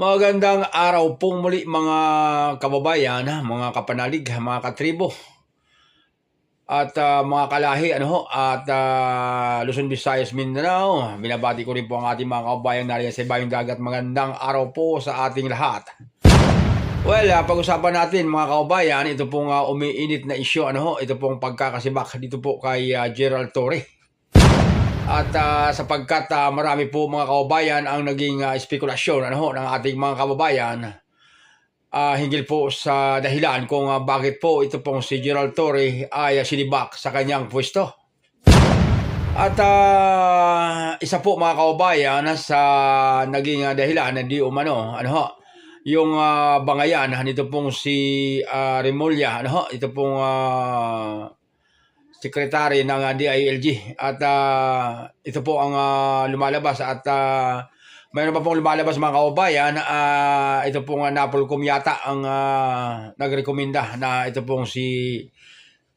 Magandang araw pong muli mga kababayan, mga kapanalig, mga katribo at ah, mga kalahi ano ho at ah, Luzon, Visayas, Mindanao. Binabati ko rin po ang ating mga kababayan nariyan sa ibayong dagat. Magandang araw po sa ating lahat. Well, ah, pag-usapan natin mga kababayan, ito pong ah, umiinit na isyu ano ho, ito pong pagkakasibak dito po kay ah, Gerald Torre. At ah, sapagkat ah, marami po mga kababayan ang naging ah, spekulasyon ano ng ating mga kababayan ah, hinggil po sa dahilan kung ah, bakit po ito pong si Gerald Torre ay ah, sinibak sa kanyang pwesto. At ah, isa po mga kababayan sa naging ah, dahilan na di umano, ano ho, yung ah, bangayan nito pong si ah, Remulla, ano ho, ito pong ah, sekretary ng ah, DILG at ah, ito po ang ah, lumalabas. At ah, mayroon pa pong lumalabas mga kaubayan ah, ito pong uh, Napolcom yata ang ah, nagrekomenda na ito pong si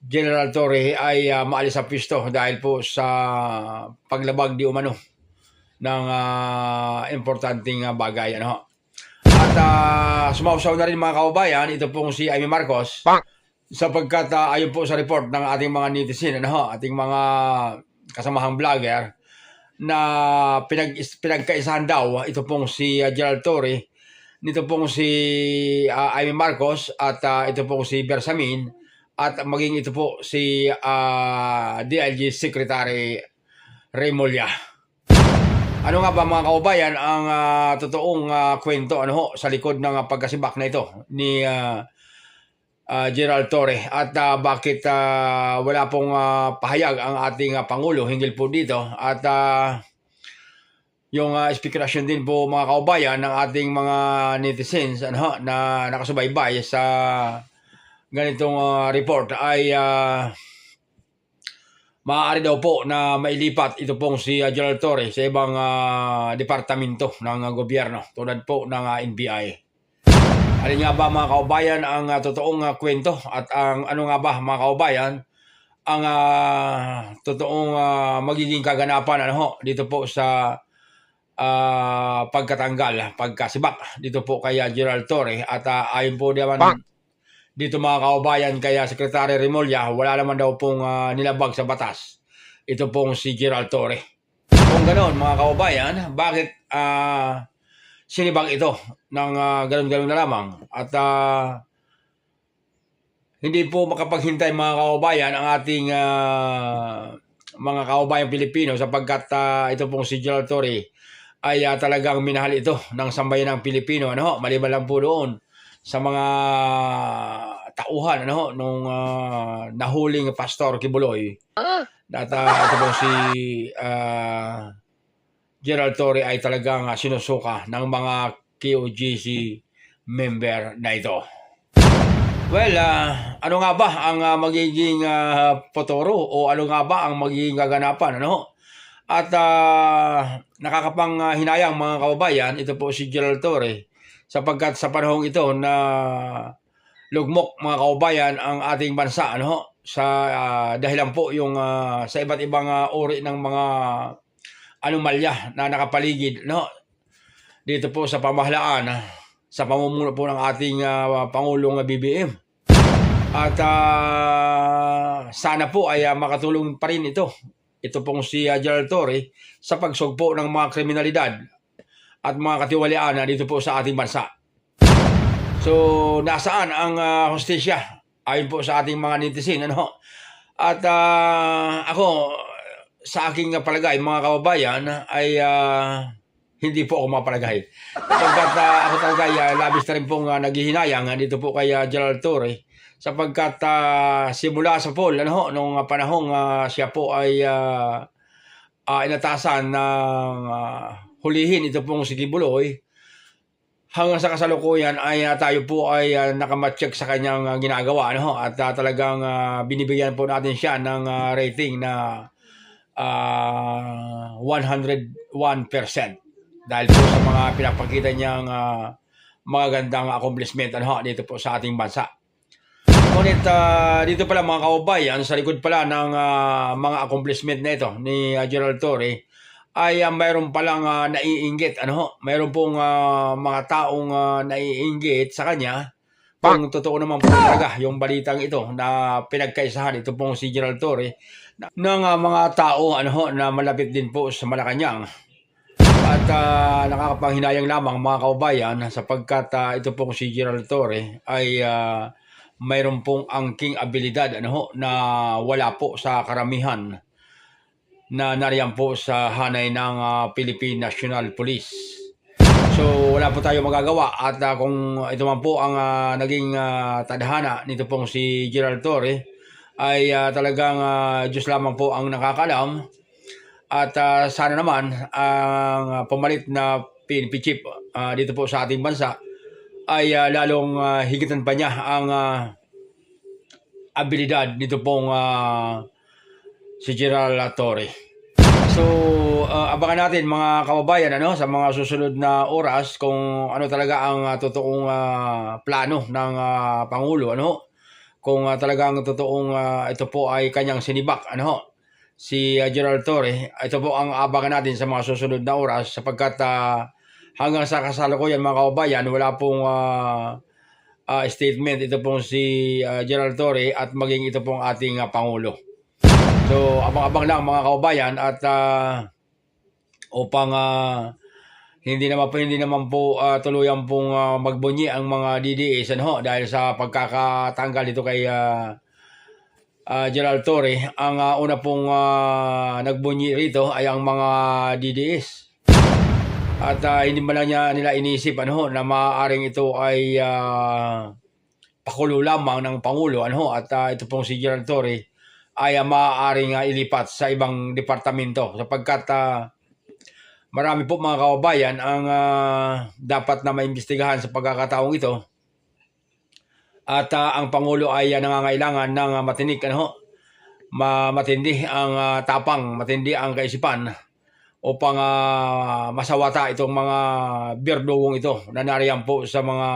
General Torre ay ah, maalis sa pisto dahil po sa paglabag di umano ng ah, importanteng ah, bagay ano. At uh, sumausaw na rin mga kaubayan ito pong si Amy Marcos sapagkat ah, ayon po sa report ng ating mga netizen, ano, ating mga kasamahang vlogger, na pinag, pinagkaisahan daw ito pong si ah, Gerald Torre, nito pong si uh, Amy Marcos at ah, ito pong si Bersamin at maging ito po si ah, DLG Secretary Remulla. Ano nga ba mga kaubayan ang ah, totoong ah, kwento ano ho, sa likod ng ah, pagkasibak na ito ni ah, ah, Gerald Torre at ah, bakit ah, wala pong ah, pahayag ang ating ah, Pangulo hinggil po dito at ah, yung ah, spekulasyon din po mga kaubayan ng ating mga netizens ano, na nakasubaybay sa ganitong ah, report ay ah, maaari daw po na mailipat ito pong si ah, Gerald Torre sa ibang ah, departamento ng ah, gobyerno tulad po ng ah, NBI. Alin nga ba mga kaubayan ang ah, totoong ah, kwento? At ang ano nga ba mga kaubayan ang ah, totoong ah, magiging kaganapan ano ho, dito po sa ah, pagkatanggal, pagkasibak dito po kay ah, Gerald Torre. At ah, ayon po naman dito mga kaubayan kaya Secretary Remulla wala naman daw pong ah, nilabag sa batas. Ito pong si Gerald Torre. Kung ganoon mga kaubayan, bakit ah, sinibang ito ng uh, ganun-ganun na lamang. At ah, hindi po makapaghintay mga kaubayan ang ating ah, mga kaubayan Pilipino sapagkat ah, ito pong si Gerald Torre ay ah, talagang minahal ito ng sambayan ng Pilipino. Ano, maliban lang po doon sa mga tauhan ano, nung ah, nahuling Pastor Kibuloy. At ah, ito pong si ah, Gerald Torre ay talagang sinusuka ng mga KOGC member na ito. Well, ah, ano nga ba ang ah, magiging ah, potoro o ano nga ba ang magiging gaganapan? Ano? At ah, nakakapang ah, hinayang mga kababayan, ito po si Gerald Torre, sapagkat sa panahong ito na lugmok mga kababayan ang ating bansa ano sa ah, dahilan po yung ah, sa iba't ibang ah, uri ng mga anomalya na nakapaligid no dito po sa pamahalaan ah, sa pamumuno po ng ating ah, Pangulong BBM. At ah, sana po ay ah, makatulong pa rin ito. Ito pong si ah, Gerald Torre sa pagsugpo ng mga kriminalidad at mga katiwalian na dito po sa ating bansa. So, nasaan ang ah, hostisya? Ayon po sa ating mga netizen, ano? At ah, ako, sa aking palagay, mga kababayan, ay ah, hindi po ako mapalagay. Sapagkat ah, ako talaga ay ah, labis na rin pong uh, naghihinayang ah, dito po kay ah, Gerald Torre. Sapagkat ah, simula sa poll, ano nung ah, panahong ah, siya po ay ah, ah, inatasan ng ah, hulihin ito pong si Kibuloy, hanggang sa kasalukuyan ay ah, tayo po ay uh, nakamatsyag sa kanyang ah, ginagawa ano at ah, talagang ah, binibigyan po natin siya ng ah, rating na ah, 101% dahil po sa mga pinapakita niyang ah, magagandang accomplishment ano, dito po sa ating bansa. Ngunit ah, dito pala mga kaubayan, sa likod pala ng ah, mga accomplishment na ito ni ah, Gerald Torre, ay ah, mayroon palang ah, naiinggit. Ano? Mayroon pong ah, mga taong ah, naiinggit sa kanya kung totoo naman po talaga yung balitang ito na pinagkaisahan ito pong si Gerald Torre na- ng ah, mga tao ano ho, na malapit din po sa Malacanang. At ah, nakakapanghinayang lamang mga kaubayan sapagkat ah, ito pong si Gerald Torre ay ah, mayroon pong angking abilidad ano ho, na wala po sa karamihan na nariyan po sa hanay ng ah, Philippine National Police. So wala po tayo magagawa at ah, kung ito man po ang ah, naging ah, tadhana nito pong si Gerald Torre ay ah, talagang ah, Diyos lamang po ang nakakalam at ah, sana naman ang ah, pumalit na PNP chief ah, dito po sa ating bansa ay ah, lalong ah, higitan pa niya ang ah, abilidad nito pong ah, si Gerald Torre. So, ah, abangan natin mga kababayan ano sa mga susunod na oras kung ano talaga ang ah, totoong ah, plano ng ah, pangulo ano kung ah, talagang totoong ah, ito po ay kanyang sinibak ano si ah, Gerald Torre ito po ang abangan natin sa mga susunod na oras sapagkat ah, hanggang sa kasalukuyan mga kababayan wala pong ah, ah, statement ito pong si ah, Gerald Torre at maging ito pong ating ah, pangulo. So, abang-abang lang mga kaubayan at ah, upang ah, hindi naman po hindi naman po ah, tuluyan pong ah, magbunyi ang mga DDS ano dahil sa pagkakatanggal dito kay ah, ah, Gerald Torre. Ang ah, una pong ah, nagbunyi rito ay ang mga DDS. At ah, hindi man lang niya nila inisip ano na maaaring ito ay ah, pakulo lamang ng Pangulo ano at ah, ito pong si Gerald Torre ay uh, maaaring ah, ilipat sa ibang departamento. Sapagkat ah, marami po mga kababayan ang ah, dapat na maimbestigahan sa pagkakataong ito. At ah, ang Pangulo ay ah, nangangailangan ng ah, matinik ano ma- matindi ang ah, tapang, matindi ang kaisipan upang ah, masawata itong mga birdowong ito na nariyan po sa mga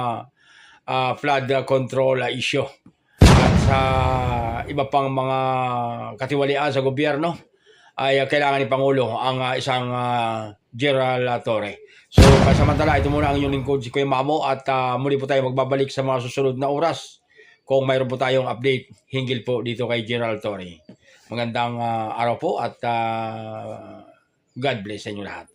ah, flood control issue sa iba pang mga katiwalian sa gobyerno ay ah, kailangan ni Pangulo ang ah, isang ah, Gerald Torre. So, pasamantala, ito muna ang inyong lingkod si Kuya Mamo at ah, muli po tayo magbabalik sa mga susunod na oras kung mayroon po tayong update hinggil po dito kay Gerald Torre. Magandang ah, araw po at ah, God bless sa inyo lahat.